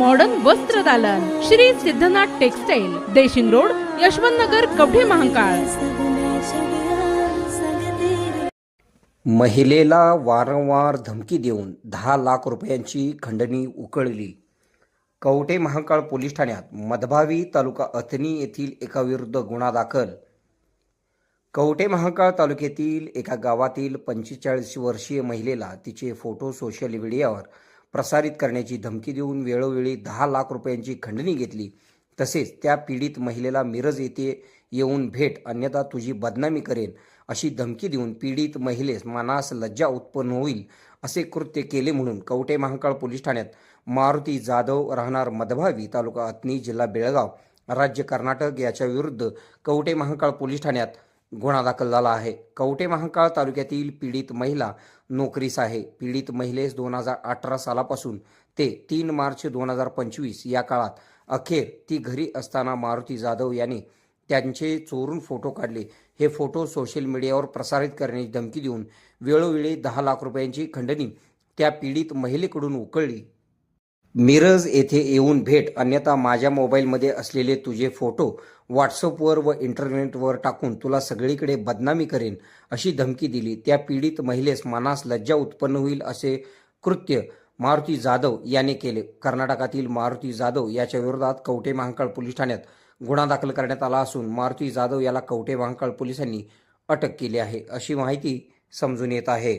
Modern वस्त्र दालन. Shri Siddhanath textile Deshing road Yashwant Nagar Kavathe Mahankal. महिलेला वारंवार धमकी देऊन दहा लाख रुपयांची खंडणी उकळली. कवठे महाकाळ पोलीस ठाण्यात मधभावी तालुका अथनी येथील एकाविरुद्ध गुन्हा दाखल. कवठे महाकाळ तालुक्यातील एका गावातील पंचेचाळीस वर्षीय महिलेला तिचे फोटो सोशल मीडियावर प्रसारित करण्याची धमकी देऊन वेळोवेळी दहा लाख रुपयांची खंडणी घेतली. तसेच त्या पीडित महिलेला मिरज येथे येऊन भेट अन्यथा तुझी बदनामी करेन अशी धमकी देऊन पीडित महिलेस मनास लज्जा उत्पन्न होईल असे कृत्य केले म्हणून कवटे महाकाळ पोलीस ठाण्यात मारुती जाधव राहणार मधभावी तालुका अत्नी जिल्हा बेळगाव राज्य कर्नाटक याच्या विरुद्ध महाकाळ पोलीस ठाण्यात गुन्हा दाखल झाला आहे. कवटे महाकाळ तालुक्यातील पीडित महिला नोकरीस आहे. पीडित महिलेस दोन हजार अठरा सालापासून ते तीन मार्च दोन हजार पंचवीस या काळात अखेर ती घरी असताना मारुती जाधव यांनी त्यांचे चोरून फोटो काढले. हे फोटो सोशल मीडियावर प्रसारित करण्याची धमकी देऊन वेळोवेळी दहा लाख रुपयांची खंडणी त्या पीडित महिलेकडून उकळली. मिरज येथे येऊन भेट अन्यथा माझ्या मोबाईलमध्ये असलेले तुझे फोटो व्हॉट्सअपवर व इंटरनेटवर टाकून तुला सगळीकडे बदनामी करेन अशी धमकी दिली. त्या पीडित महिलेस मनास लज्जा उत्पन्न होईल असे कृत्य मारुती जाधव याने केले. कर्नाटकातील मारुती जाधव याच्या विरोधात कवटे महांकाळ पोलीस ठाण्यात गुन्हा दाखल करण्यात आला असून मारुती जाधव याला कवटे महांकाळ पोलिसांनी अटक केली आहे अशी माहिती समजून येत आहे.